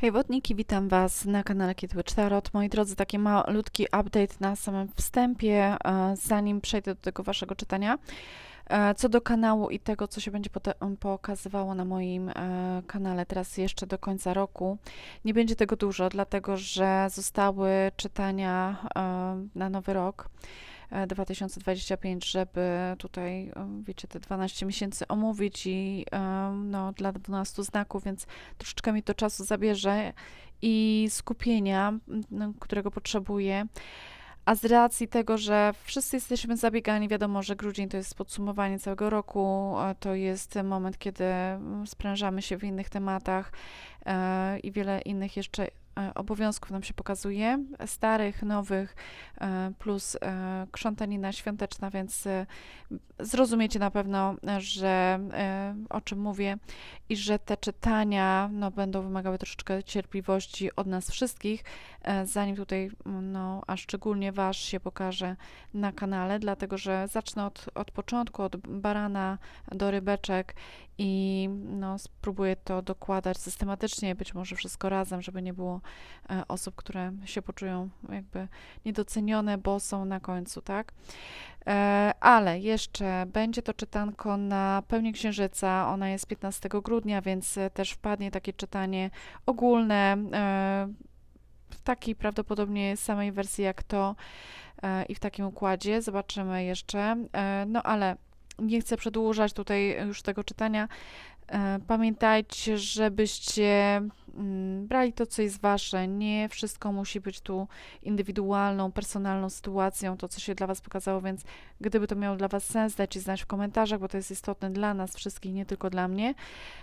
Hej wodniki, witam Was na kanale Kitwitch Tarot. Moi drodzy, taki malutki update na samym wstępie, e, zanim przejdę do tego Waszego czytania. E, Co do kanału i tego, co się będzie pokazywało na moim e, kanale teraz jeszcze do końca roku, nie będzie tego dużo, dlatego że zostały czytania na nowy rok. E, 2025, żeby tutaj, e, wiecie, te 12 miesięcy omówić i e, no, dla 12 znaków, więc troszeczkę mi to czasu zabierze i skupienia, którego potrzebuję. A z racji tego, że wszyscy jesteśmy zabiegani, wiadomo, że grudzień to jest podsumowanie całego roku, e, to jest moment, kiedy sprężamy się w innych tematach e, i wiele innych jeszcze e, obowiązków nam się pokazuje, starych, nowych, e, plus e, krzątanina świąteczna, więc e, zrozumiecie na pewno, e, że e, o czym mówię i że te czytania no, będą wymagały troszeczkę cierpliwości od nas wszystkich, e, zanim tutaj, no, a szczególnie Wasz się pokaże na kanale, dlatego że zacznę od, od początku, od barana do rybeczek i no, spróbuję to dokładać systematycznie, być może wszystko razem, żeby nie było e, osób, które się poczują jakby niedocenione, bo są na końcu, tak? E, Ale jeszcze będzie to czytanko na pełni księżyca. Ona jest 15 grudnia, więc e, też wpadnie takie czytanie ogólne w takiej prawdopodobnie samej wersji jak to i w takim układzie. Zobaczymy jeszcze. No ale nie chcę przedłużać tutaj już tego czytania. E, Pamiętajcie, żebyście mm, brali to, co jest wasze. Nie wszystko musi być tu indywidualną, personalną sytuacją, to, co się dla was pokazało, więc gdyby to miało dla was sens, dajcie znać w komentarzach, bo to jest istotne dla nas wszystkich, nie tylko dla mnie.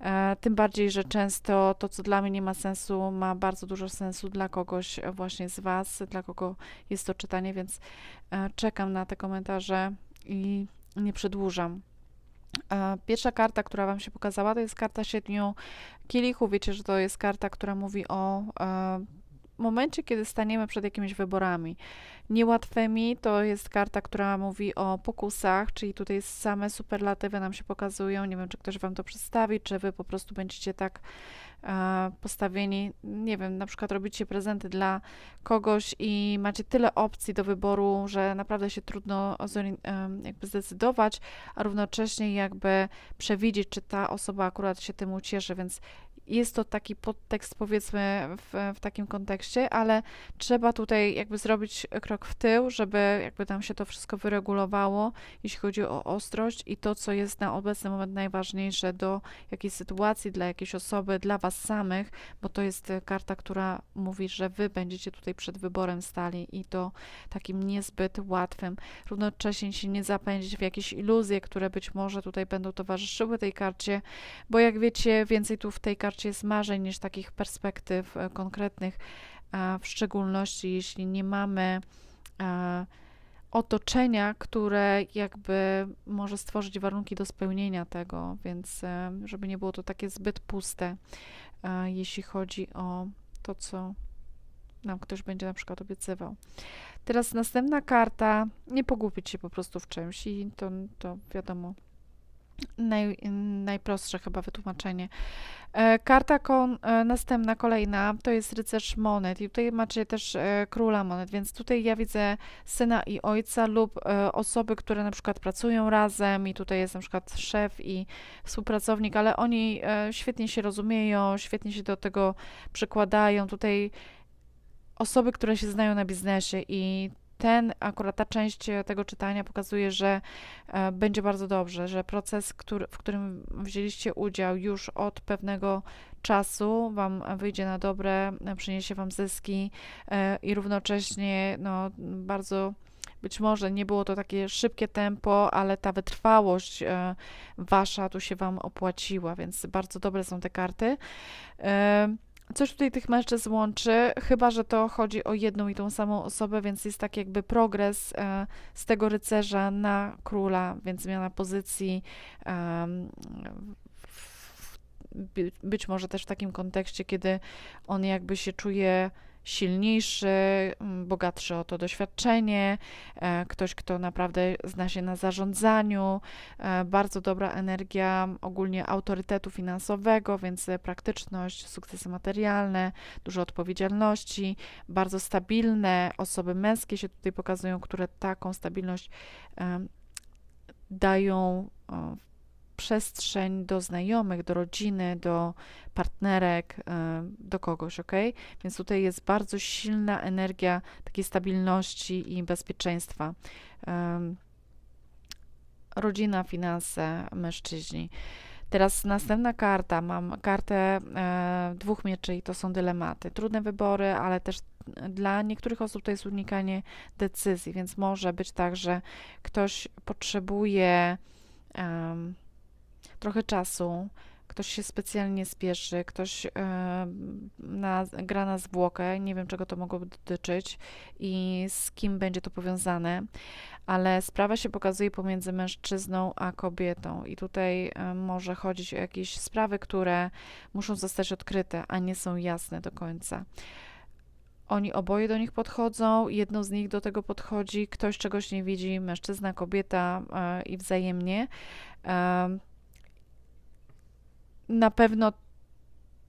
E, Tym bardziej, że często to, co dla mnie nie ma sensu, ma bardzo dużo sensu dla kogoś właśnie z was, dla kogo jest to czytanie, więc e, czekam na te komentarze i nie przedłużam. E, Pierwsza karta, która Wam się pokazała, to jest karta siedmiu kielichów. Wiecie, że to jest karta, która mówi o e, momencie, kiedy staniemy przed jakimiś wyborami niełatwymi. To jest karta, która mówi o pokusach, czyli tutaj same superlatywy nam się pokazują. Nie wiem, czy ktoś Wam to przedstawi, czy Wy po prostu będziecie tak e, postawieni, nie wiem, na przykład robicie prezenty dla kogoś i macie tyle opcji do wyboru, że naprawdę się trudno em, jakby zdecydować, a równocześnie jakby przewidzieć, czy ta osoba akurat się tym ucieszy, więc jest to taki podtekst, powiedzmy, w, w takim kontekście, ale trzeba tutaj jakby zrobić krok w tył, żeby jakby tam się to wszystko wyregulowało, jeśli chodzi o ostrość i to, co jest na obecny moment najważniejsze do jakiejś sytuacji, dla jakiejś osoby, dla Was samych, bo to jest e, karta, która mówi, że Wy będziecie tutaj przed wyborem stali i to takim niezbyt łatwym. Równocześnie się nie zapędzić w jakieś iluzje, które być może tutaj będą towarzyszyły tej karcie, bo jak wiecie, więcej tu w tej karcie jest marzeń niż takich perspektyw e, konkretnych, w szczególności jeśli nie mamy e, otoczenia, które jakby może stworzyć warunki do spełnienia tego, więc e, żeby nie było to takie zbyt puste, jeśli chodzi o to, co nam ktoś będzie na przykład obiecywał. Teraz następna karta, nie pogubić się po prostu w czymś i to, to wiadomo, naj, najprostsze chyba wytłumaczenie. E, Karta kon, e, następna, kolejna, to jest rycerz monet i tutaj macie też e, króla monet, więc tutaj ja widzę syna i ojca lub e, osoby, które na przykład pracują razem i tutaj jest na przykład szef i współpracownik, ale oni e, świetnie się rozumieją, świetnie się do tego przykładają. Tutaj osoby, które się znają na biznesie i ten, akurat ta część e, tego czytania pokazuje, że e, będzie bardzo dobrze, że proces, który, w którym wzięliście udział już od pewnego czasu Wam wyjdzie na dobre, e, przyniesie Wam zyski i równocześnie no, bardzo być może nie było to takie szybkie tempo, ale ta wytrwałość Wasza tu się Wam opłaciła, więc bardzo dobre są te karty. E, Coś tutaj tych mężczyzn łączy, chyba że to chodzi o jedną i tą samą osobę, więc jest tak jakby progres e, z tego rycerza na króla, więc zmiana pozycji. by- być może też w takim kontekście, kiedy on jakby się czuje silniejszy, mm, bogatszy o to doświadczenie, e, ktoś, kto naprawdę zna się na zarządzaniu, e, bardzo dobra energia ogólnie autorytetu finansowego, więc praktyczność, sukcesy materialne, dużo odpowiedzialności, bardzo stabilne osoby męskie się tutaj pokazują, które taką stabilność dają przestrzeń do znajomych, do rodziny, do partnerek, do kogoś, ok? Więc tutaj jest bardzo silna energia takiej stabilności i bezpieczeństwa. Rodzina, finanse, mężczyźni. Teraz następna karta. Mam kartę e, dwóch mieczy i to są dylematy. Trudne wybory, ale też dla niektórych osób to jest unikanie decyzji, więc może być tak, że ktoś potrzebuje trochę czasu, ktoś się specjalnie spieszy, ktoś na, gra na zwłokę, nie wiem czego to mogłoby dotyczyć i z kim będzie to powiązane, ale sprawa się pokazuje pomiędzy mężczyzną a kobietą i tutaj może chodzić o jakieś sprawy, które muszą zostać odkryte, a nie są jasne do końca. Oni oboje do nich podchodzą, jedno z nich do tego podchodzi, ktoś czegoś nie widzi, mężczyzna, kobieta e, i wzajemnie. Na pewno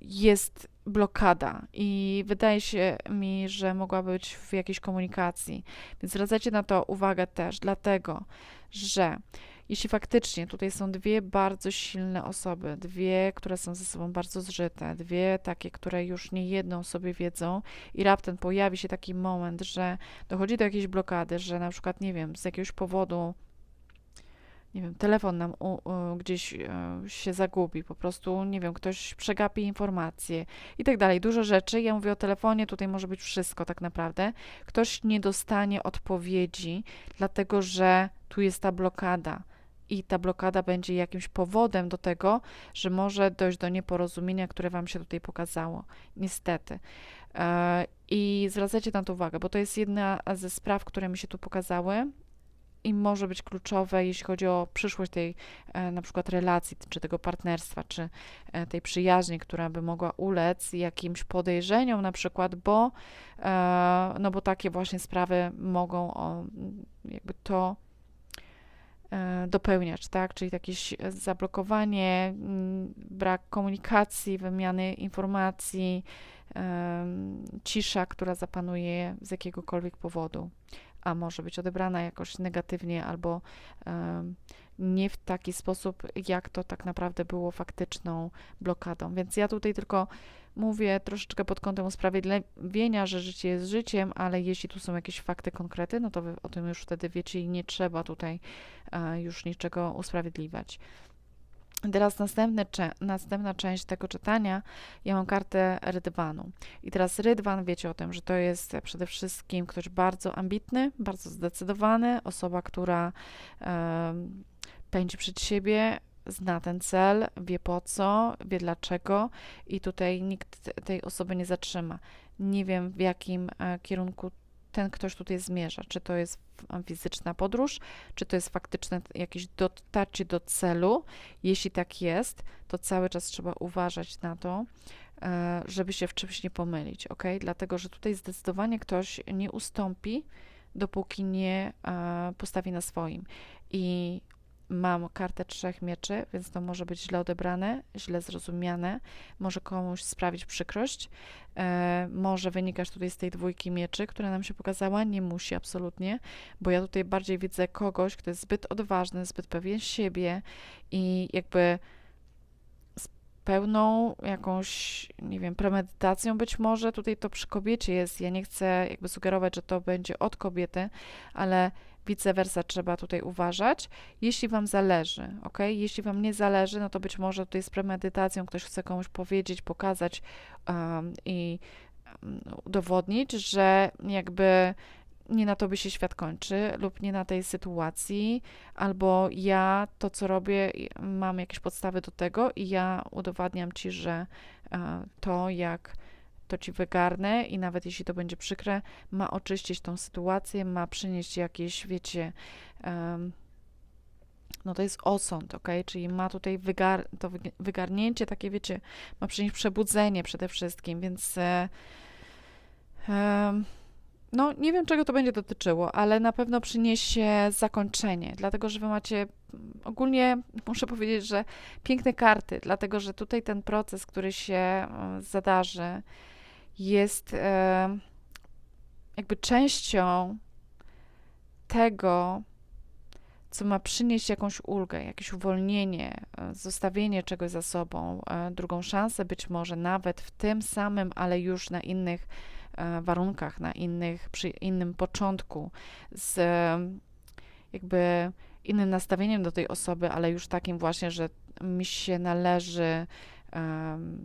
jest blokada i wydaje się mi, że mogła być w jakiejś komunikacji. Więc zwracajcie na to uwagę też, dlatego że jeśli faktycznie tutaj są dwie bardzo silne osoby, dwie, które są ze sobą bardzo zżyte, dwie takie, które już nie jedną sobie wiedzą i raptem pojawi się taki moment, że dochodzi do jakiejś blokady, że na przykład, nie wiem, z jakiegoś powodu nie wiem, telefon nam u, u, gdzieś e, się zagubi, po prostu, nie wiem, ktoś przegapi informacje i tak dalej. Dużo rzeczy. Ja mówię o telefonie, tutaj może być wszystko tak naprawdę. Ktoś nie dostanie odpowiedzi, dlatego że tu jest ta blokada. I ta blokada będzie jakimś powodem do tego, że może dojść do nieporozumienia, które Wam się tutaj pokazało. Niestety. E, I zwracajcie na to uwagę, bo to jest jedna ze spraw, które mi się tu pokazały i może być kluczowe, jeśli chodzi o przyszłość tej e, na przykład relacji, czy tego partnerstwa, czy e, tej przyjaźni, która by mogła ulec jakimś podejrzeniom na przykład, bo e, no bo takie właśnie sprawy mogą jakby to dopełniać, tak? Czyli jakieś zablokowanie, brak komunikacji, wymiany informacji, cisza, która zapanuje z jakiegokolwiek powodu a może być odebrana jakoś negatywnie albo nie w taki sposób, jak to tak naprawdę było faktyczną blokadą. Więc ja tutaj tylko mówię troszeczkę pod kątem usprawiedliwienia, że życie jest życiem, ale jeśli tu są jakieś fakty konkrety, no to wy o tym już wtedy wiecie i nie trzeba tutaj e, już niczego usprawiedliwiać. Teraz następny, następna część tego czytania, ja mam kartę Rydwanu. I teraz Rydwan, wiecie o tym, że to jest przede wszystkim ktoś bardzo ambitny, bardzo zdecydowany, osoba, która e, pędzi przed siebie, zna ten cel, wie po co, wie dlaczego i tutaj nikt tej osoby nie zatrzyma. Nie wiem, w jakim e, kierunku ten ktoś tutaj zmierza. Czy to jest fizyczna podróż, czy to jest faktyczne jakieś dotarcie do celu. Jeśli tak jest, to cały czas trzeba uważać na to, e, żeby się w czymś nie pomylić, ok? Dlatego, że tutaj zdecydowanie ktoś nie ustąpi, dopóki nie e, postawi na swoim. I mam kartę trzech mieczy, więc to może być źle odebrane, źle zrozumiane, może komuś sprawić przykrość, e, może wynikać tutaj z tej dwójki mieczy, która nam się pokazała, nie musi absolutnie, bo ja tutaj bardziej widzę kogoś, kto jest zbyt odważny, zbyt pewien siebie i jakby z pełną jakąś, nie wiem, premedytacją być może, tutaj to przy kobiecie jest, ja nie chcę jakby sugerować, że to będzie od kobiety, ale vice versa trzeba tutaj uważać, jeśli Wam zależy, ok? Jeśli Wam nie zależy, no to być może tutaj z premedytacją ktoś chce komuś powiedzieć, pokazać um, i udowodnić, że jakby nie na tobie się świat kończy lub nie na tej sytuacji, albo ja to, co robię, mam jakieś podstawy do tego i ja udowadniam ci, że e, to, jak to ci wygarnę i nawet jeśli to będzie przykre, ma oczyścić tą sytuację, ma przynieść jakieś, wiecie, um, no to jest osąd, ok? Czyli ma tutaj wygar to wygarnięcie, takie wiecie, ma przynieść przebudzenie przede wszystkim, więc e, No, nie wiem, czego to będzie dotyczyło, ale na pewno przyniesie zakończenie, dlatego że wy macie ogólnie, muszę powiedzieć, że piękne karty, dlatego że tutaj ten proces, który się zadarzy, jest e, jakby częścią tego, co ma przynieść jakąś ulgę, jakieś uwolnienie, e, zostawienie czegoś za sobą, e, drugą szansę być może nawet w tym samym, ale już na innych e, warunkach, na innych, przy innym początku, z jakby innym nastawieniem do tej osoby, ale już takim właśnie, że mi się należy,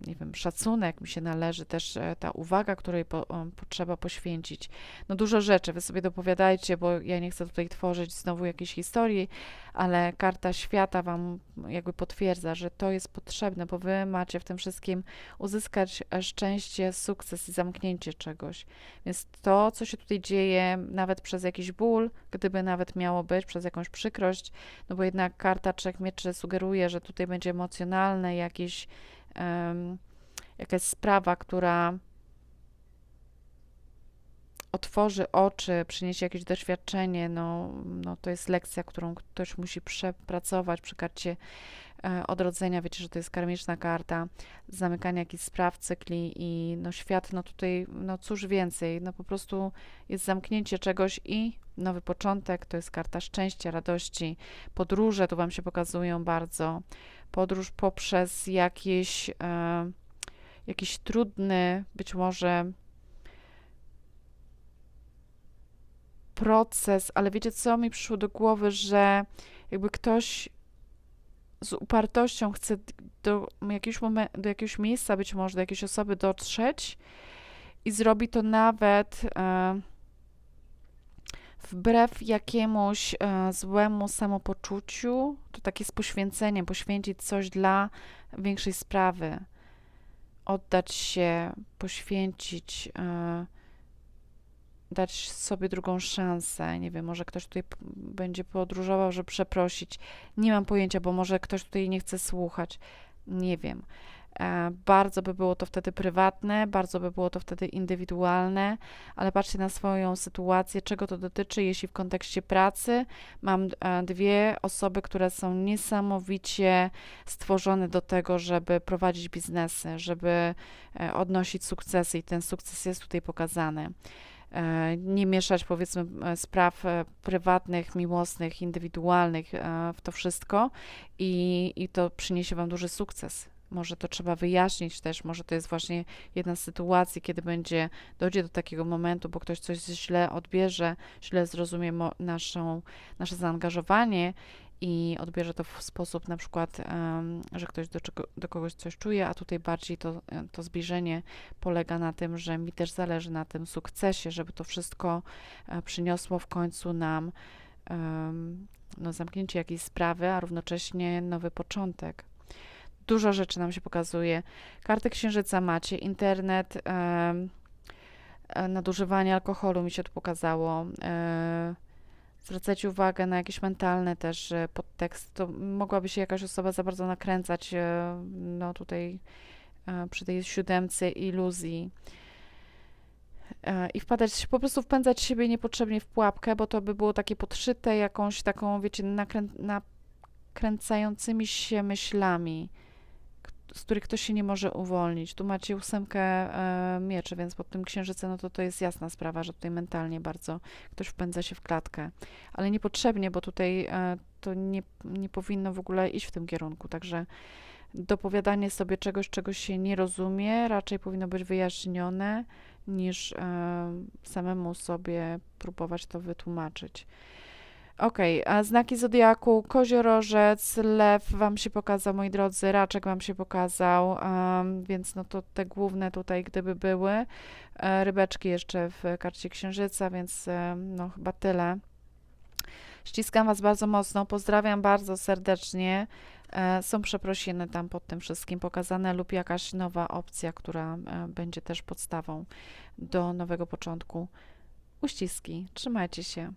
nie wiem, szacunek, mi się należy też e, ta uwaga, której po, potrzeba poświęcić. No dużo rzeczy, wy sobie dopowiadajcie, bo ja nie chcę tutaj tworzyć znowu jakiejś historii, ale karta świata wam jakby potwierdza, że to jest potrzebne, bo wy macie w tym wszystkim uzyskać e, szczęście, sukces i zamknięcie czegoś. Więc to, co się tutaj dzieje, nawet przez jakiś ból, gdyby nawet miało być, przez jakąś przykrość, no bo jednak karta Trzech Mieczy sugeruje, że tutaj będzie emocjonalne jakieś, jakaś sprawa, która otworzy oczy, przyniesie jakieś doświadczenie, no, no to jest lekcja, którą ktoś musi przepracować przy karcie e, odrodzenia. Wiecie, że to jest karmiczna karta, zamykania jakichś spraw, cykli i no świat, no tutaj, no cóż więcej, no po prostu jest zamknięcie czegoś i nowy początek, to jest karta szczęścia, radości, podróże, tu wam się pokazują bardzo, podróż poprzez jakieś, e, jakiś trudny, być może proces, ale wiecie co mi przyszło do głowy, że jakby ktoś z upartością chce do jakiegoś, do jakiegoś miejsca, być może do jakiejś osoby dotrzeć i zrobi to nawet e, wbrew jakiemuś e, złemu samopoczuciu, to takie z poświęceniem, poświęcić coś dla większej sprawy, oddać się, poświęcić. E, dać sobie drugą szansę. Nie wiem, może ktoś tutaj będzie podróżował, żeby przeprosić. Nie mam pojęcia, bo może ktoś tutaj nie chce słuchać. Nie wiem. E, Bardzo by było to wtedy prywatne, bardzo by było to wtedy indywidualne, ale patrzcie na swoją sytuację, czego to dotyczy, jeśli w kontekście pracy mam e, dwie osoby, które są niesamowicie stworzone do tego, żeby prowadzić biznesy, żeby e, odnosić sukcesy i ten sukces jest tutaj pokazany nie mieszać powiedzmy spraw prywatnych, miłosnych, indywidualnych w to wszystko i, i to przyniesie Wam duży sukces. Może to trzeba wyjaśnić też, może to jest właśnie jedna z sytuacji, kiedy będzie, dojdzie do takiego momentu, bo ktoś coś źle odbierze, źle zrozumie naszą, nasze zaangażowanie i odbierze to w sposób na przykład, em, że ktoś do, czego, do kogoś coś czuje, a tutaj bardziej to, to zbliżenie polega na tym, że mi też zależy na tym sukcesie, żeby to wszystko e, przyniosło w końcu nam em, no, zamknięcie jakiejś sprawy, a równocześnie nowy początek. Dużo rzeczy nam się pokazuje. Karty księżyca macie, internet, e, nadużywanie alkoholu mi się tu pokazało. E, zwracajcie uwagę na jakieś mentalne też e, podtekst. To mogłaby się jakaś osoba za bardzo nakręcać, no tutaj przy tej siódemce iluzji i wpadać, po prostu wpędzać siebie niepotrzebnie w pułapkę, bo to by było takie podszyte jakąś taką, wiecie, nakrę, nakręcającymi się myślami, z których ktoś się nie może uwolnić. Tu macie ósemkę e, mieczy, więc pod tym księżycem, no to to jest jasna sprawa, że tutaj mentalnie bardzo ktoś wpędza się w klatkę, ale niepotrzebnie, bo tutaj e, to nie, nie powinno w ogóle iść w tym kierunku, także dopowiadanie sobie czegoś, czego się nie rozumie, raczej powinno być wyjaśnione, niż e, samemu sobie próbować to wytłumaczyć. Okej, a znaki zodiaku, koziorożec, lew wam się pokazał, moi drodzy, raczek wam się pokazał, em, więc no to te główne tutaj gdyby były, e, rybeczki jeszcze w karcie księżyca, więc em, no chyba tyle. Ściskam was bardzo mocno, pozdrawiam bardzo serdecznie. E, Są przeprosiny tam pod tym wszystkim pokazane lub jakaś nowa opcja, która e, będzie też podstawą do nowego początku. Uściski, trzymajcie się.